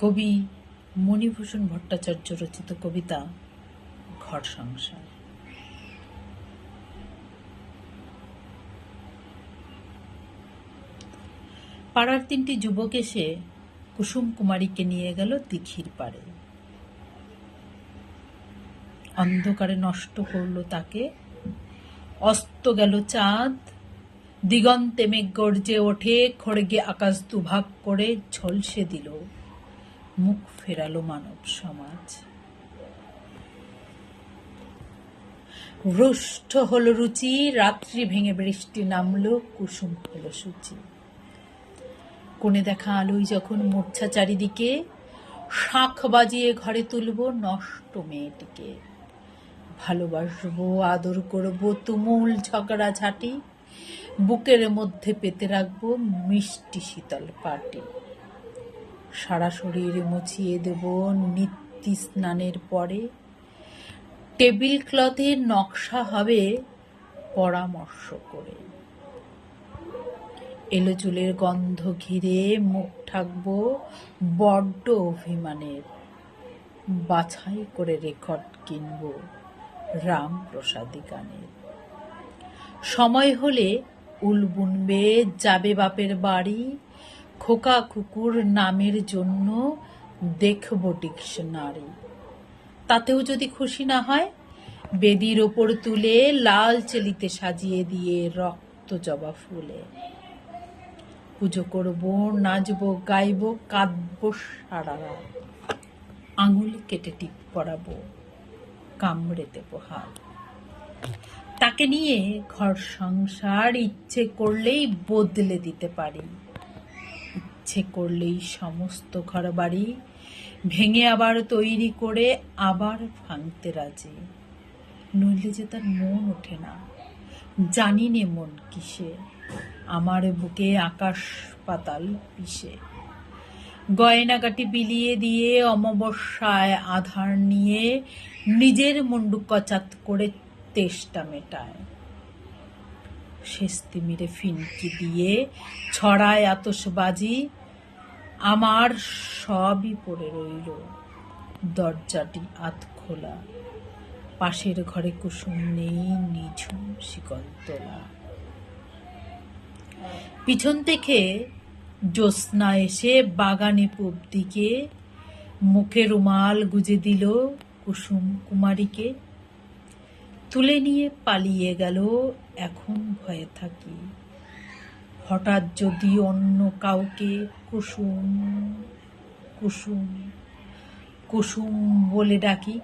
কবি মণিভূষণ ভট্টাচার্য রচিত কবিতা ঘর সংসার। পাড়ার তিনটি যুবক এসে কুসুম কুমারীকে নিয়ে গেল দিঘির পাড়ে। অন্ধকারে নষ্ট করল তাকে। অস্ত গেল চাঁদ। দিগন্তে মেঘ গর্জে ওঠে। খড়গে আকাশ দুভাগ করে ঝলসে দিল। মুখ ফেরালো মানব সমাজ। রুষ্ট হলো রুচি, রাত্রি ভেঙে বৃষ্টি নামলো, কুসুম হলো সূচি। কোণে দেখা আলোই যখন মূর্ছা চারিদিকে, শাঁখ বাজিয়ে ঘরে তুলব নষ্ট মেয়েটিকে। ভালোবাসবো, আদর করব, তুমুল ঝগড়া ঝাঁটি, বুকের মধ্যে পেতে রাখব মিষ্টি শীতল পাটি। সারা শরীর মুছিয়ে দেব নিত্যি স্নানের পরে। টেবিল ক্লথের নকশা হবে পরামর্শ করে। এলো চুলের গন্ধ ঘিরে মুখ ঠাকবো বড্ড অভিমানের। বাছাই করে রেকর্ড কিনবো রামপ্রসাদী গানের। সময় হলে উল বুনবে যাবে বাপের বাড়ি। খোকা কুকুর নামের জন্য দেখব ডিকশনারি। তাতেও যদি খুশি না হয়, বেদির ওপর তুলে লাল চেলিতে সাজিয়ে দিয়ে রক্ত জবা ফুলে। পুজো করব, নাচব, গাইব, কাঁদব সারা রাত। আঙুল কেটে টিপ পরাবো, কামড়ে দেব হাত। তাকে নিয়ে ঘর সংসার ইচ্ছে করলেই বদলে দিতে পারি। ইচ্ছে করলেই সমস্ত ঘর বাড়ি ভেঙে আবার তৈরি করে আবার ভাঙতে রাজি। নইলে যে তার মন ওঠে না। জানি নে মন কিসে? আমার বুকে আকাশ পাতাল পিষে। গয়নাগাটি বিলিয়ে দিয়ে অমাবস্যায় আধার নিয়ে নিজের মুন্ডু কচাত করে তেষ্টা মেটায়। শেস্তি মেরে ফিনকি দিয়ে ছড়ায় আতসবাজি আমার সবই পড়ে রইল দরজাটি আত খোলা। পাশের ঘরে কুসুম নেই, নিঝুম শিকল তোলা পিছন থেকে জ্যোৎস্না এসে বাগানে পূব দিকে মুখে রুমাল গুজে দিল কুসুম কুমারীকে। তুলে নিয়ে পালিয়ে গেল, এখন ভয়ে থাকি। হঠাৎ যদি অন্য কাউকে কুসুম কুসুম কুসুম বলে ডাকি